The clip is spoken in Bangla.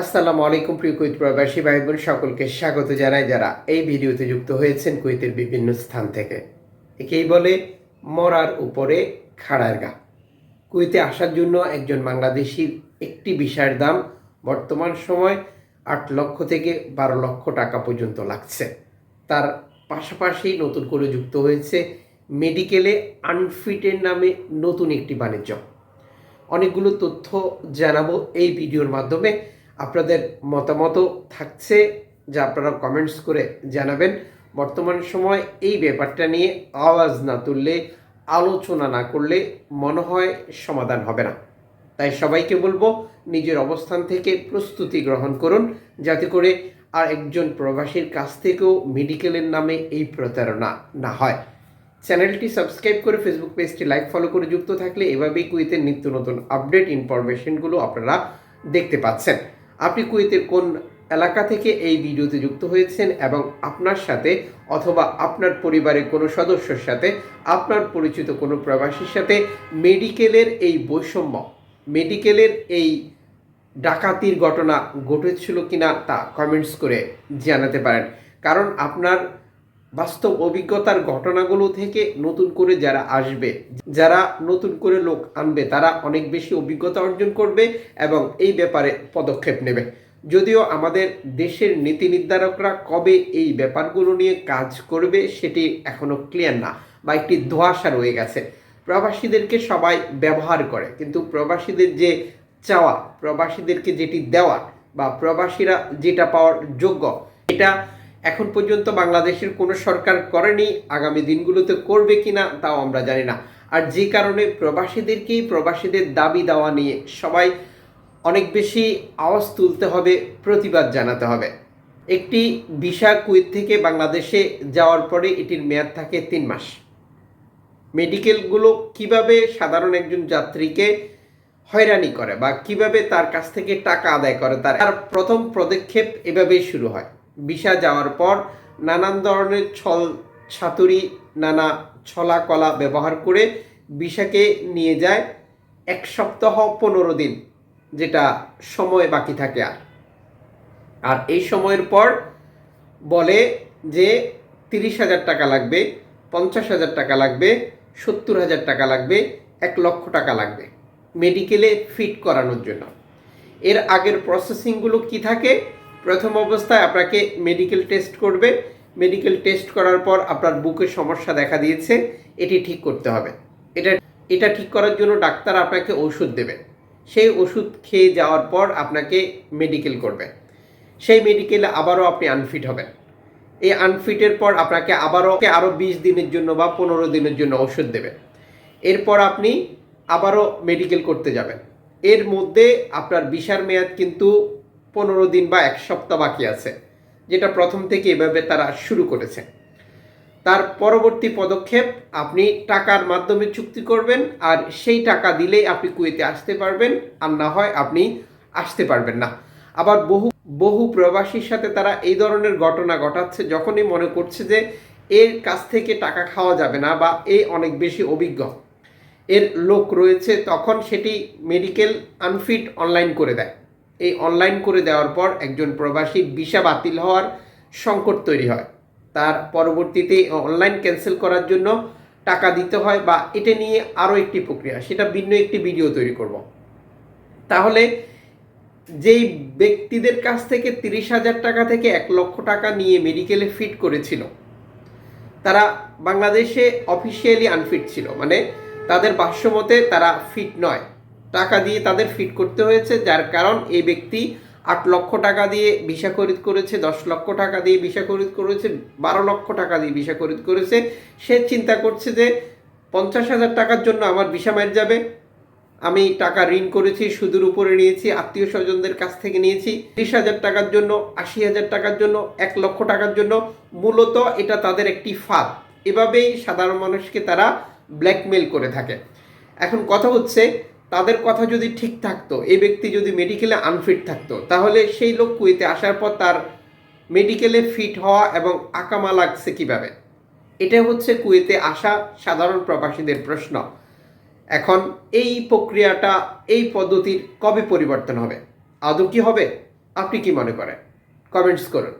আসসালামু আলাইকুম, প্রিয় কুইত প্রবাসী ভাই বোন সকলকে স্বাগত জানাই। যারা এই ভিডিওতে যুক্ত হয়েছেন কুইতের বিভিন্ন স্থান থেকে, একেই বলে মরার উপরে খাড়ার গা। কুইতে আসার জন্য একজন বাংলাদেশির একটি বিষয়ের দাম বর্তমান সময় আট লক্ষ থেকে বারো লক্ষ টাকা পর্যন্ত লাগছে। তার পাশাপাশি নতুন করে যুক্ত হয়েছে মেডিকেলে আনফিটের নামে নতুন একটি বাণিজ্য। অনেকগুলো তথ্য জানাব এই ভিডিওর মাধ্যমে। আপনাদের মতামত থাকছে, যা আপনারা কমেন্টস করে জানাবেন। বর্তমান সময় এই ব্যাপারটা নিয়ে আওয়াজ না তুললে, আলোচনা না করলে মনে হয় সমাধান হবে না। তাই সবাইকে বলব, নিজের অবস্থান থেকে প্রস্তুতি গ্রহণ করুন, যাতে করে আর একজন প্রবাসীর কাছ থেকেও মেডিকেলের নামে এই প্রতারণা না হয়। চ্যানেলটি সাবস্ক্রাইব করে ফেসবুক পেজটি লাইক ফলো করে যুক্ত থাকলে এভাবেই কুইতের নিত্য নতুন আপডেট ইনফরমেশনগুলো আপনারা দেখতে পাচ্ছেন। আপনি কুয়েতের কোন এলাকা থেকে এই ভিডিওতে যুক্ত হয়েছেন এবং আপনার সাথে অথবা আপনার পরিবারের কোনো সদস্যর সাথে, আপনার পরিচিত কোনো প্রবাসীর সাথে মেডিকেলের এই বৈষম্য, মেডিকেলের এই ডাকাতির ঘটনা ঘটেছিল কিনা তা কমেন্টস করে জানাতে পারেন। কারণ আপনার বাস্তব অভিজ্ঞতার ঘটনাগুলো থেকে নতুন করে যারা আসবে, যারা নতুন করে লোক আনবে, তারা অনেক বেশি অভিজ্ঞতা অর্জন করবে এবং এই ব্যাপারে পদক্ষেপ নেবে। যদিও আমাদের দেশের নীতি নির্ধারকরা কবে এই ব্যাপারগুলো নিয়ে কাজ করবে সেটি এখনও ক্লিয়ার না বা একটি ধোঁয়াশা রয়ে গেছে। প্রবাসীদেরকে সবাই ব্যবহার করে, কিন্তু প্রবাসীদের যে চাওয়া, প্রবাসীদেরকে যেটি দেওয়া বা প্রবাসীরা যেটা পাওয়ার যোগ্য, এটা এখন পর্যন্ত বাংলাদেশের কোনো সরকার করেনি, আগামী দিনগুলোতে করবে কিনা তাও আমরা জানি না। আর যে কারণে প্রবাসীদেরকেই প্রবাসীদের দাবি দেওয়া নিয়ে সবাই অনেক বেশি আওয়াজ তুলতে হবে, প্রতিবাদ জানাতে হবে। একটি ভিসা কুয়েত থেকে বাংলাদেশে যাওয়ার পরে এটির মেয়াদ থাকে তিন মাস। মেডিকেলগুলো কীভাবে সাধারণ একজন যাত্রীকে হয়রানি করে বা কীভাবে তার কাছ থেকে টাকা আদায় করে, তার প্রথম পদক্ষেপ এভাবেই শুরু হয়। ভিসা যাওয়ার পর নানান ধরনের ছল ছাতুরি, নানা ছলা কলা ব্যবহার করে ভিসাকে নিয়ে যায় এক সপ্তাহ পনেরো দিন, যেটা সময় বাকি থাকে আর। আর এই সময়ের পর বলে যে তিরিশ হাজার টাকা লাগবে, পঞ্চাশ হাজার টাকা লাগবে, সত্তর হাজার টাকা লাগবে, এক লক্ষ টাকা লাগবে মেডিকেলে ফিট করানোর জন্য। এর আগের প্রসেসিংগুলো কি থাকে? প্রথম অবস্থায় আপনাকে মেডিকেল টেস্ট করবে। মেডিকেল টেস্ট করার পর আপনার বুকের সমস্যা দেখা দিয়েছে, এটি ঠিক করতে হবে। এটা এটা ঠিক করার জন্য ডাক্তার আপনাকে ওষুধ দেবে সেই ওষুধ খেয়ে যাওয়ার পর আপনাকে মেডিকেল করবে। সেই মেডিকেলে আবারও আপনি আনফিট হবেন। এই আনফিটের পর আপনাকে আবারও আরও বিশ দিনের জন্য বা পনেরো দিনের জন্য ওষুধ দেবে এরপর আপনি আবারও মেডিকেল করতে যাবেন। এর মধ্যে আপনার বিশার মেয়াদ কিন্তু পনেরো দিন বা এক সপ্তাহ বাকি আছে, যেটা প্রথম থেকে এভাবে তারা শুরু করেছে। তার পরবর্তী পদক্ষেপ, আপনি টাকার মাধ্যমে চুক্তি করবেন আর সেই টাকা দিলেই আপনি কুয়েতে আসতে পারবেন, আর না হয় আপনি আসতে পারবেন না। আবার বহু বহু প্রবাসীর সাথে তারা এই ধরনের ঘটনা ঘটাচ্ছে, যখনই মনে করছে যে এর কাছ থেকে টাকা খাওয়া যাবে না বা এ অনেক বেশি অভিজ্ঞ। এর লোক রয়েছে, তখন সেটি মেডিকেল আনফিট অনলাইন করে দেয়। এই অনলাইন করে দেওয়ার পর একজন প্রবাসী ভিসা বাতিল হওয়ার সংকট তৈরি হয়। তার পরবর্তীতে অনলাইন ক্যান্সেল করার জন্য টাকা দিতে হয় বা এটা নিয়ে আরও একটি প্রক্রিয়া, সেটা ভিন্ন একটি ভিডিও তৈরি করব। তাহলে যেই ব্যক্তিদের কাছ থেকে তিরিশ হাজার টাকা থেকে এক লক্ষ টাকা নিয়ে মেডিকেলে ফিট করেছিল, তারা বাংলাদেশে অফিসিয়ালি আনফিট ছিল মানে তাদের ভাষ্যমতে তারা ফিট নয়। টাকা দিয়ে তাদের ফিট করতে হয়েছে, যার কারণ এই ব্যক্তি আট লক্ষ টাকা দিয়ে ভিসা খরিদ করেছে, দশ লক্ষ টাকা দিয়ে ভিসা খরিদ করেছে, বারো লক্ষ টাকা দিয়ে ভিসা খরিদ করেছে। সে চিন্তা করছে যে, পঞ্চাশ হাজার টাকার জন্য আমার ভিসা মার যাবে। আমি টাকা ঋণ করেছি, সুদের উপরে নিয়েছি, আত্মীয় স্বজনদের কাছ থেকে নিয়েছি। ত্রিশ হাজার টাকার জন্য, আশি হাজার টাকার জন্য, এক লক্ষ টাকার জন্য মূলত এটা তাদের একটি ফাঁদ। এভাবেই সাধারণ মানুষকে তারা ব্ল্যাকমেল করে থাকে। এখন কথা হচ্ছে তাদের কথা যদি ঠিক থাকতো, এই ব্যক্তি যদি মেডিকেলে আনফিট থাকতো, তাহলে সেই লোক কুয়েতে আসার পর তার মেডিকেলে ফিট হওয়া এবং আকামা লাগছে কীভাবে? এটা হচ্ছে কুয়েতে আসা সাধারণ প্রবাসীদের প্রশ্ন। এখন এই প্রক্রিয়াটা, এই পদ্ধতির কবে পরিবর্তন হবে? আদৌ কি হবে? আপনি কি মনে করেন? কমেন্টস করুন।